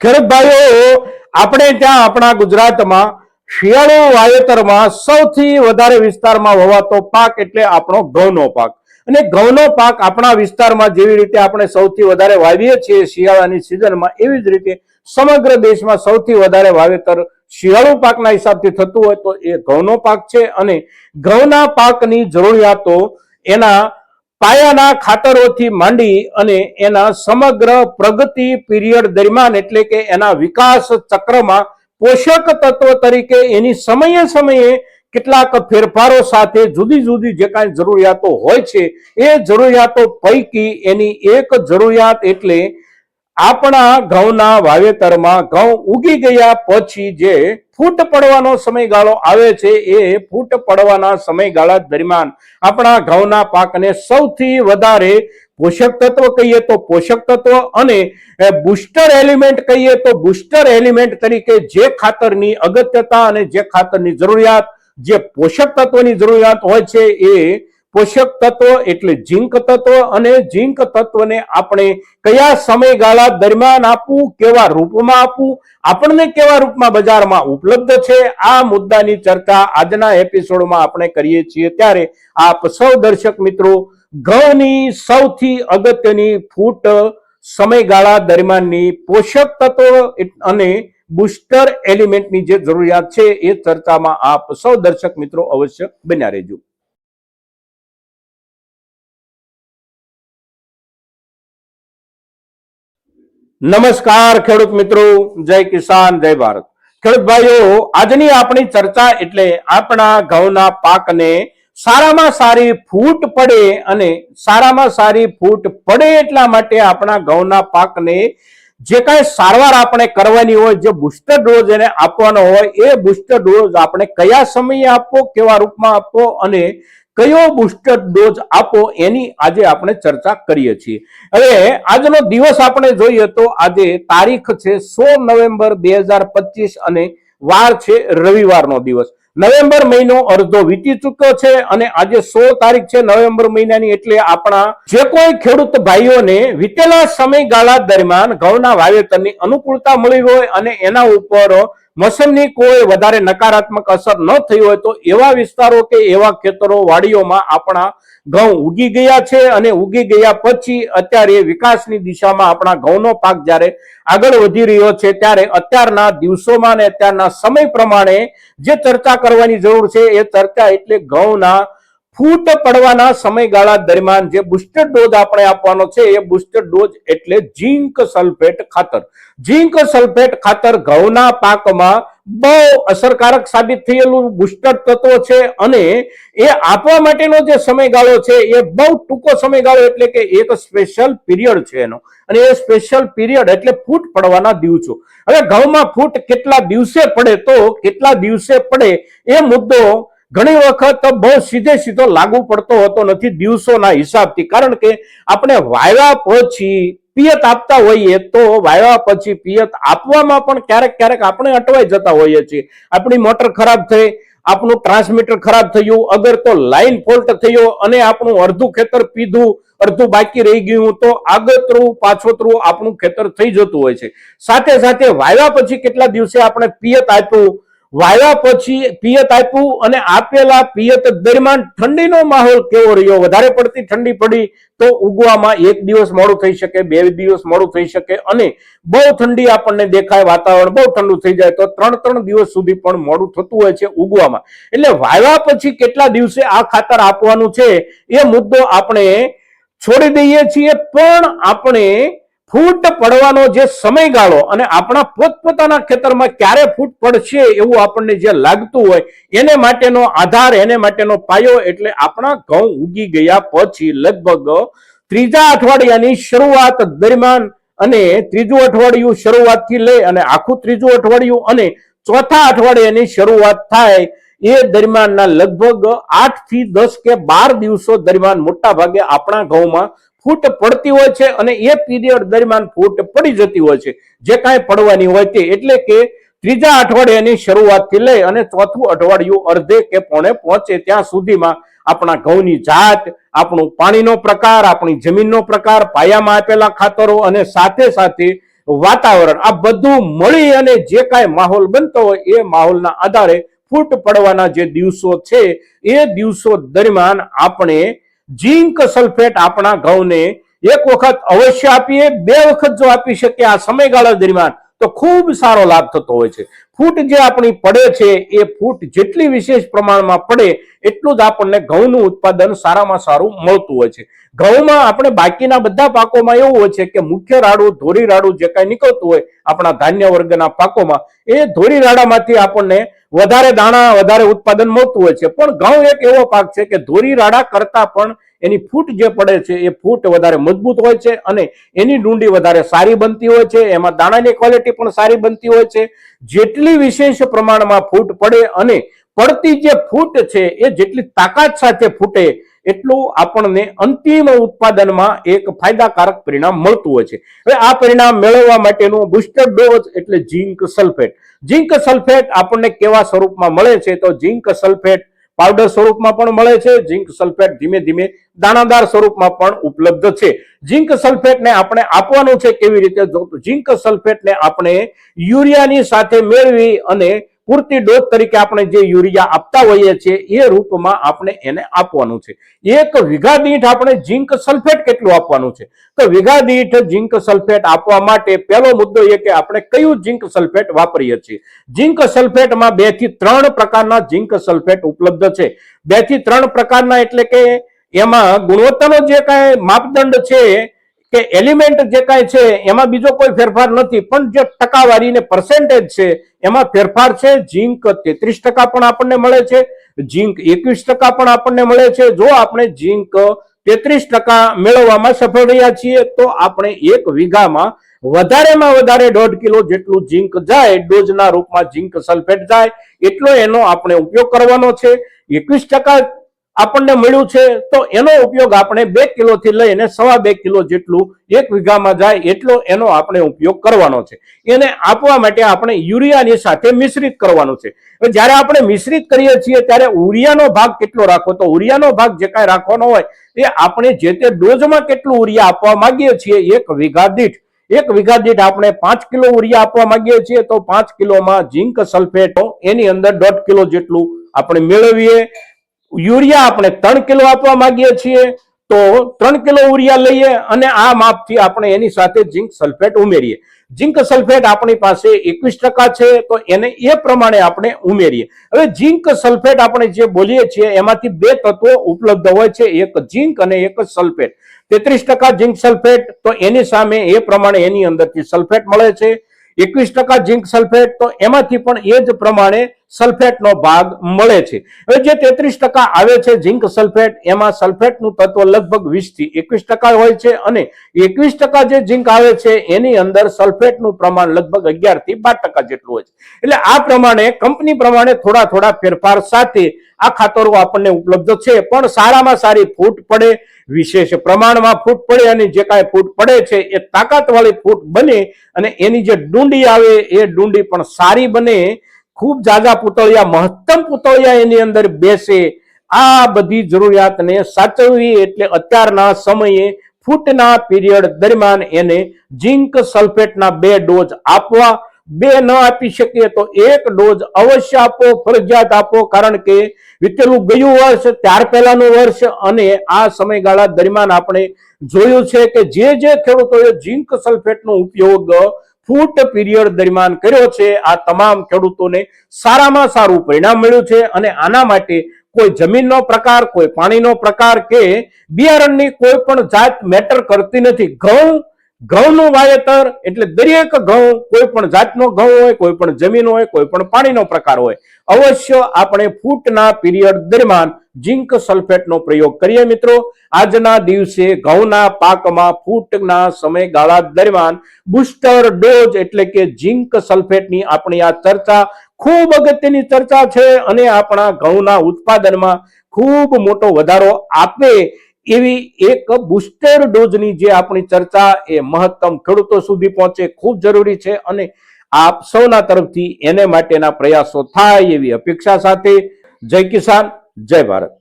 ખેડૂત ભાઈઓ, આપણે ત્યાં આપણા ગુજરાતમાં શિયાળુ વાવેતરમાં સૌથી વધારે વિસ્તારમાં વવાતો પાક એટલે આપણો ઘઉંનો પાક. અને ઘઉંનો પાક આપણા વિસ્તારમાં જેવી રીતે આપણે સૌથી વધારે વાવીએ છીએ શિયાળાની સિઝનમાં, એવી જ રીતે સમગ્ર દેશમાં સૌથી વધારે વાવેતર શિયાળુ પાકના હિસાબથી થતું હોય તો એ ઘઉંનો પાક છે. અને ઘઉંના પાકની જરૂરિયાતો એના પાયાના ખાતરોથી માંડી અને એના સમગ્ર પ્રગતિ પીરિયડ દરમિયાન એટલે કે એના વિકાસ ચક્રમાં પોષક તત્વ તરીકે એની સમયે સમયે કેટલાક ફેરફારો સાથે જુદી જુદી જે કાંઈ જરૂરિયાતો હોય છે, એ જરૂરિયાતો પૈકી એની એક જરૂરિયાત એટલે આપણા ઘઉંના વાવેતરમાં ઘઉં ઉગી ગયા પછી જે ફૂટ પડવાનો સમયગાળો આવે છે, એ ફૂટ પડવાના સમયગાળા દરમિયાન આપણા ઘઉંના પાકને સૌથી વધારે પોષક તત્વ કહીએ તો પોષક તત્વ અને બુસ્ટર એલિમેન્ટ કહીએ તો બુસ્ટર એલિમેન્ટ તરીકે જે ખાતરની અગત્યતા અને જે ખાતરની જરૂરિયાત, જે પોષક તત્વની જરૂરિયાત હોય છે, એ પોષક તત્વ એટલે ઝીંક તત્વ અને ઝીંક તત્વને આપણે કયા સમયગાળા દરમિયાન આપવું, કેવા રૂપમાં આપવું, આપણને કેવા રૂપમાં બજારમાં ઉપલબ્ધ છે, આ મુદ્દાની ચર્ચા આજના એપિસોડમાં આપણે કરીએ છીએ. ત્યારે આપ સૌ દર્શક મિત્રો, ઘઉંની સૌથી અગત્યની ફૂટ સમયગાળા દરમિયાનની પોષક તત્વ અને બુસ્ટર એલિમેન્ટની જે જરૂરિયાત છે એ ચર્ચામાં આપ સૌ દર્શક મિત્રો અવશ્ય બન્યા રહેજો. નમસ્કાર ખેડૂત મિત્રો, જય કિસાન, જય ભારત. ખેડૂત ભાઈઓ, આજની આપણી ચર્ચા એટલે આપણા ઘઉંના પાકને સારામાં સારી ફૂટ પડે અને સારામાં સારી ફૂટ પડે એટલા માટે આપણા ઘઉંના પાકને જે કાંઈ સારવાર આપણે કરવાની હોય, જે બુસ્ટર ડોઝ એને આપવાનો હોય, એ બુસ્ટર ડોઝ આપણે કયા સમયે આપવો, કેવા રૂપમાં આપવો અને કયો બુસ્ટર ડોઝ આપો એની આજે આપણે ચર્ચા કરીએ છીએ. હવે આજનો દિવસ આપણે જોઈએ તો આજે તારીખ છે સો નવેમ્બર બે અને વાર છે રવિવારનો દિવસ. નવેમ્બર મહિનો અડધો વીતી ચૂક્યો છે અને આજે સોળ તારીખ છે નવેમ્બર મહિનાની એટલે આપણા જે કોઈ ખેડૂત ભાઈઓને વીતેલા સમયગાળા દરમિયાન ઘઉંના વાવેતરની અનુકૂળતા મળી હોય અને એના ઉપર મોસમની કોઈ વધારે નકારાત્મક અસર ન થઈ હોય તો એવા વિસ્તારો કે એવા ખેતરો, વાડીઓમાં આપણા ઘઉં ઉગી ગયા છે અને ઉગી ગયા પછી અત્યારે વિકાસની દિશામાં આપણા ઘઉંનો પાક જ્યારે આગળ વધી રહ્યો છે ત્યારે અત્યારના દિવસોમાં અને અત્યારના સમય પ્રમાણે જે ચર્ચા કરવાની જરૂર છે એ ચર્ચા એટલે ઘઉંના ફૂટ પડવાના સમયગાળા દરમિયાન જે બુસ્ટર ડોઝ આપણે આપવાનો છે, એ બુસ્ટર ડોઝ એટલે ઝીંક સલ્ફેટ ખાતર. ઝીંક સલ્ફેટ ખાતર ઘઉંના પાકમાં બહુ અસરકારક સાબિત થયેલું બુસ્ટર તત્વ છે અને એ આપવા માટેનો જે સમયગાળો છે, એ બહુ ટૂંકો સમયગાળો એટલે કે એક સ્પેશિયલ પીરિયડ છે એનો. અને એ સ્પેશિયલ પીરિયડ એટલે ફૂટ પડવાના દિવસો. હવે ઘઉંમાં ફૂટ કેટલા દિવસે પડે તો કેટલા દિવસે પડે એ મુદ્દો ઘણી વખત બહુ સીધે સીધો લાગુ પડતો હોતો નથી દિવસોના હિસાબથી. કારણ કે આપણે વાવ્યા પછી પિયત આપતા હોઈએ તો વાવ્યા પછી પિયત આપવામાં પણ ક્યારેક ક્યારેક આપણે અટવાઈ જતા હોઈએ છીએ. આપણી મોટર ખરાબ થઈ, આપણું ટ્રાન્સમીટર ખરાબ થયું, અગર તો લાઈન ફોલ્ટ થયો અને આપણું અડધું ખેતર પીધું, અડધું બાકી રહી ગયું, તો આગતરું, પાછોતરું આપણું ખેતર થઈ જતું હોય છે. સાથે સાથે વાવ્યા પછી કેટલા દિવસે આપણે પિયત આપ્યું? વાવ્યા પછી પિયત આપ્યું અને આપેલા પિયત દરમિયાન ઠંડીનો માહોલ કેવો રહ્યો? વધારે પડતી ઠંડી પડી તો ઉગવામાં એક દિવસ મોડું થઈ શકે, બે દિવસ મોડું થઈ શકે અને બહુ ઠંડી આપણને દેખાય, વાતાવરણ બહુ ઠંડુ થઈ જાય તો ત્રણ ત્રણ દિવસ સુધી પણ મોડું થતું હોય છે ઉગવામાં. એટલે વાવ્યા પછી કેટલા દિવસે આ ખાતર આપવાનું છે એ મુદ્દો આપણે છોડી દઈએ છીએ, પણ આપણે ફૂટ પડવાનો જે સમયગાળો અને આપણા પોતપોતાના ખેતરમાં ક્યારે ફૂટ પડશે એવું આપણને જે લાગતું હોય, એને માટેનો આધાર, એને માટેનો પાયો એટલે આપણા ઘઉં ઉગી ગયા પછી લગભગ ત્રીજા અઠવાડિયાની શરૂઆત દરમિયાન અને ત્રીજું અઠવાડિયું શરૂઆતથી લઈ અને આખું ત્રીજું અઠવાડિયું અને ચોથા અઠવાડિયાની શરૂઆત થાય એ દરમિયાનના લગભગ આઠથી દસ કે બાર દિવસો દરમિયાન મોટા ભાગે આપણા ઘઉંમાં ફૂટ પડતી હોય છે અને એ પીરિયડ દરમિયાન ફૂટ પડી જતી હોય છે. જે કાંઈ પડવાની હોય તે એટલે કે ત્રીજા અઠવાડિયાની શરૂઆતથી લઈ અને ચોથું અઠવાડિયું અડધે કે પોણે પહોંચે ત્યાં સુધીમાં આપણા ઘઉંની જાત, આપણું પાણીનો પ્રકાર, આપણી જમીનનો પ્રકાર, પાયામાં આપેલા ખાતરો અને સાથે સાથે વાતાવરણ આ બધું મળી અને જે કાંઈ માહોલ બનતો હોય એ માહોલના આધારે ફૂટ પડવાના જે દિવસો છે, એ દિવસો દરમિયાન આપણે ઝીંક સલ્ફેટ આપણા ઘઉંને એક વખત અવશ્ય આપીએ, બે વખત જો આપી શકીએ આ સમયગાળા દરમિયાન, તો ખૂબ સારો લાભ થતો હોય છે. ફૂટ જે આપણી પડે છે, એ ફૂટ જેટલી વિશેષ પ્રમાણમાં પડે, એટલું જ આપણને ઘઉંનું ઉત્પાદન સારામાં સારું મળતું હોય છે. ઘઉંમાં આપણે બાકીના બધા પાકોમાં એવું હોય છે કે મુખ્ય રાડું, ધોરી રાડું જે કાંઈ નીકળતું હોય, આપણા ધાન્ય વર્ગના પાકોમાં, એ ધોરી રાડામાંથી આપણને વધારે દાણા, વધારે ઉત્પાદન મળતું હોય છે. પણ ઘઉં એક એવો પાક છે કે ધોરી રાડા કરતા પણ એની ફૂટ જે પડે છે, એ ફૂટ વધારે મજબૂત હોય છે અને એની ડુંડી વધારે સારી બનતી હોય છે. એમાં દાણાની ક્વોલિટી પણ સારી બનતી હોય છે. જેટલી વિશેષ પ્રમાણમાં ફૂટ પડે અને પડતી જે ફૂટ છે, એ જેટલી તાકાત સાથે ફૂટે, એટલું આપણને અંતિમ ઉત્પાદનમાં એક ફાયદાકારક પરિણામ મળતું હોય છે. હવે આ પરિણામ મેળવવા માટેનું બુસ્ટર ડોઝ એટલે ઝીંક સલ્ફેટ. ઝીંક સલ્ફેટ આપણને કેવા સ્વરૂપમાં મળે છે? તો ઝીંક સલ્ફેટ પાવડર સ્વરૂપમાં પણ મળે છે, ઝીંક સલ્ફેટ ધીમે ધીમે દાણાદાર સ્વરૂપમાં પણ ઉપલબ્ધ છે. ઝીંક સલ્ફેટને આપણે આપવાનું છે કેવી રીતે? ઝીંક સલ્ફેટને આપણે યુરિયાની સાથે મેળવી અને પૂરતી ડોઝ તરીકે આપણે જે યુરિયા આપતા હોઈએ છીએ, એ રૂપમાં આપણે એને આપવાનું છે. એક વીઘા દીઠ આપણે ઝીંક સલ્ફેટ કેટલું આપવાનું છે? તો વીઘા દીઠ ઝીંક સલ્ફેટ આપવા માટે પહેલો મુદ્દો એ કે આપણે કયું ઝીંક સલ્ફેટ વાપરીએ છીએ? ઝીંક સલ્ફેટમાં બેથી ત્રણ પ્રકારના ઝીંક સલ્ફેટ ઉપલબ્ધ છે. બેથી ત્રણ પ્રકારના એટલે કે એમાં ગુણવત્તાનો જે કાંઈ માપદંડ છે કે એલિમેન્ટ જે કાંઈ છે, એમાં બીજો કોઈ ફેરફાર નથી, પણ જે ટકાવારી ને પર્સેન્ટેજ છે, એમાં ફેરફાર છે, ઝીંક તેત્રીસ ટકા પણ આપણને મળે છે, ઝીંક એકવીસ ટકા પણ આપણને મળે છે. જો આપણે ઝીંક તેત્રીસ ટકા મેળવવામાં સફળ રહ્યા છીએ, તો આપણે એક વીઘામાં વધારેમાં વધારે દોઢ કિલો જેટલું ઝીંક જાય, ડોઝના રૂપમાં ઝીંક સલ્ફેટ જાય, એટલો એનો આપણે ઉપયોગ કરવાનો છે. એકવીસ ટકા આપણને મળ્યું છે, તો એનો ઉપયોગ આપણે બે કિલોથી લઈને સવા બે કિલો જેટલું એક વીઘામાં જાય એટલો એનો આપણે ઉપયોગ કરવાનો છે. એને આપવા માટે આપણે યુરિયાની સાથે મિશ્રિત કરવાનું છે. જ્યારે આપણે મિશ્રિત કરીએ છીએ, ત્યારે ઉરિયાનો ભાગ કેટલો રાખવો? તો ઉરિયાનો ભાગ જે કાંઈ રાખવાનો હોય, એ આપણે જે તે ડોઝમાં કેટલું ઉરિયા આપવા માંગીએ છીએ, એક વીઘા દીઠ. એક વીઘા દીઠ આપણે પાંચ કિલો ઉરિયા આપવા માંગીએ છીએ, તો પાંચ કિલોમાં ઝીંક સલ્ફેટ એની અંદર દોઢ કિલો જેટલું આપણે મેળવીએ. યુરિયા આપણે ત્રણ કિલો આપવા માંગીએ છીએ, તો ત્રણ કિલો યુરિયા લઈએ અને આ માપથી આપણે એની સાથે ઝીંક સલ્ફેટ ઉમેરીએ. ઝીંક સલ્ફેટ આપણી પાસે એકવીસ ટકા છે, તો એને એ પ્રમાણે આપણે ઉમેરીએ. હવે ઝીંક સલ્ફેટ આપણે જે બોલીએ છીએ, એમાંથી બે તત્વો ઉપલબ્ધ હોય છે, એક ઝીંક અને એક સલ્ફેટ. તેત્રીસ ટકા ઝીંક સલ્ફેટ, તો એની સામે એ પ્રમાણે એની અંદરથી સલ્ફેટ મળે છે. એકવીસ ટકા ઝીંક સલ્ફેટ, તો એમાંથી પણ એ જ પ્રમાણે સલ્ફેટનો ભાગ મળે છે. હવે જે તેત્રીસ ટકા આવે છે ઝીંક સલ્ફેટ, એમાં સલ્ફેટનું તત્વ લગભગ વીસથી એકવીસ ટકા હોય છે અને એકવીસ ટકા જે ઝીંક આવે છે એની અંદર સલ્ફેટનું પ્રમાણ લગભગ અગિયારથી બાર ટકા જેટલું હોય છે. એટલે આ પ્રમાણે, કંપની પ્રમાણે થોડા થોડા ફેરફાર સાથે આ ખાતરો આપણને ઉપલબ્ધ છે. પણ સારામાં સારી ફૂટ પડે, વિશેષ પ્રમાણમાં ફૂટ પડે અને જે કાંઈ ફૂટ પડે છે એ તાકાતવાળી ફૂટ બને અને એની જે ડુંડી આવે, એ ડુંડી પણ સારી બને ખૂબ જાજા પૂતળિયા, મહત્તમ પૂતળિયા એની અંદર બેસે. આ બધી જરૂરિયાતને સાચવવી એટલે અત્યારના સમયે ફૂટના પીરિયડ દરમિયાન એને ઝીંક સલ્ફેટના બે ડોઝ આપવા, બે ન આપી શકીએ તો એક ડોઝ અવશ્ય આપો, ફરજિયાત આપો, કારણ કે વીતેલું ગયું વર્ષ, ત્યાર પહેલાનું વર્ષ અને આ સમયગાળા દરમિયાન આપણે જોયું છે કે જે જે ખેડૂતોએ ઝીંક સલ્ફેટનો ઉપયોગ ફૂટ પીરિયડ દરમિયાન કર્યો છે. આ તમામ ખેડૂતોને સારામાં સારું પરિણામ મળ્યું છે અને આના માટે કોઈ જમીનનો પ્રકાર, કોઈ પાણીનો પ્રકાર કે બિયારણની કોઈ પણ જાત મેટર કરતી નથી. ઘઉં ઘઉંનું વાવેતર એટલે દરેક ઘઉં, કોઈ પણ જાતનો ઘઉં હોય, કોઈ પણ જમીન હોય, કોઈ પણ પાણીનો પ્રકાર હોય, અવશ્ય આપણે ફૂટના પીરિયડ દરમિયાન ઝીંક સલ્ફેટનો પ્રયોગ કરીએ મિત્રો. આજના દિવસે ઘઉંના પાકમાં ફૂટના સમયગાળા દરમિયાન બુસ્ટર ડોઝ એટલે કે ઝીંક સલ્ફેટની આપણી આ ચર્ચા ખૂબ અગત્યની ચર્ચા છે અને આપણા ઘઉંના ઉત્પાદનમાં ખૂબ મોટો વધારો આપે એવી એક બુસ્ટર ડોઝની જે આપણી ચર્ચા એ મહત્તમ ખેડૂતો સુધી પહોંચે ખૂબ જરૂરી છે અને આપ સૌના તરફથી એને માટેના પ્રયાસો થાય એવી અપેક્ષા સાથે જય કિસાન, જય ભારત.